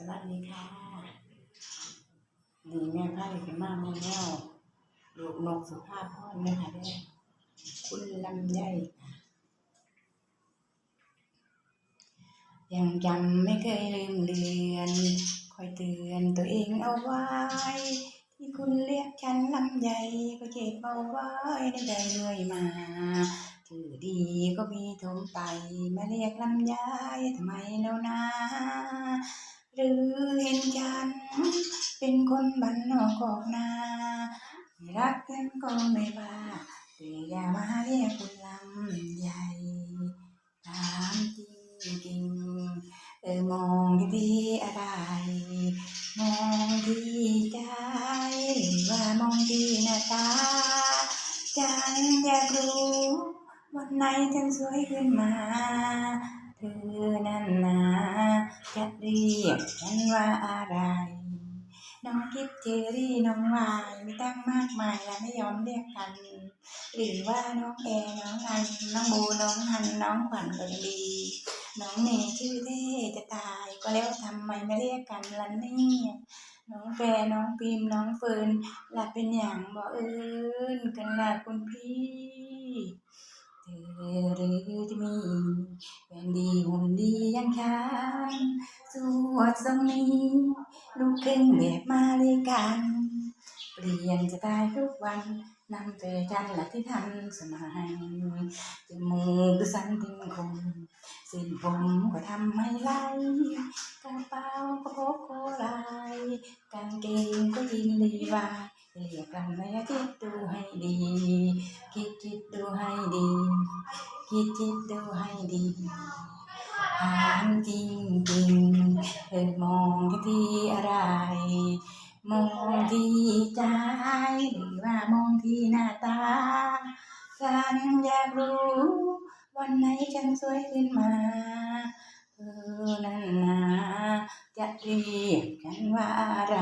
สวัสดีค่ะ ดีแม่ไพ่ขึ้มาแม่แนวลูกนกสุภาพพรแม่ค่ะเด้คุณลำไยค่ยังจำไม่เคยลืมเลือน คอยเตือนตัวเองเอาไว้ ที่คุณเรียกฉันลำไยก็เจ็บเอาไว้ได้ใจเรื่อยมาถือดีก็มีถมไปมาเรียกลำไยทำไมแล้วนะ หรือเห็นฉันเป็นคนบ้านนอกกอกนาไม่รักกันก็ไม่ว่าแต่อย่ามาเรียกคุณลำใหญ่ถามจริงจริงเออมองที่อะไร มองที่ใจหรือว่ามองที่หน้าตาฉันอยากรู้วันไหนฉันสวยขึ้นมา เธอนั่นนะจะเรียกฉันว่าอะไร น้องกิฟเจอรี่น้องวายมีตั้งมากมายและไม่ยอมเรียกกัน หรือว่าน้องแอร์น้องอันน้องบูน้องฮันน้องขวัญก็ยังดีน้องเนชื่อเท่จะตายก็แล้วทำไมไม่เรียกกันล่ะเนี่ยน้องแฟนน้องปิมน้องเฟิร์นหลับเป็นอย่างบ่เอิญกันล่ะคุณพี่ ยังฉันสวดทรงนี้ลูกครึ่งแบบมาเลยกันเปลี่ยนจะตายทุกวันนำแฟชั่นและที่ทันสมัยจมูกสั้นติงคงสิ้นผมก็ทำให้ไหลกระเป๋าก็พกโคลายกางเกงก็ยิงลีวายเรียกกันไม่คิดดูให้ดี คิดคิดดูให้ดี คิดคิดดูให้ดี ถามจริงจริงๆเธอมองที่อะไร มองที่ใจหรือว่ามองที่หน้าตา ฉันอยากรู้ วันไหนฉันสวยขึ้นมาเธอนั้นนะจะเรียกฉันว่าอะไร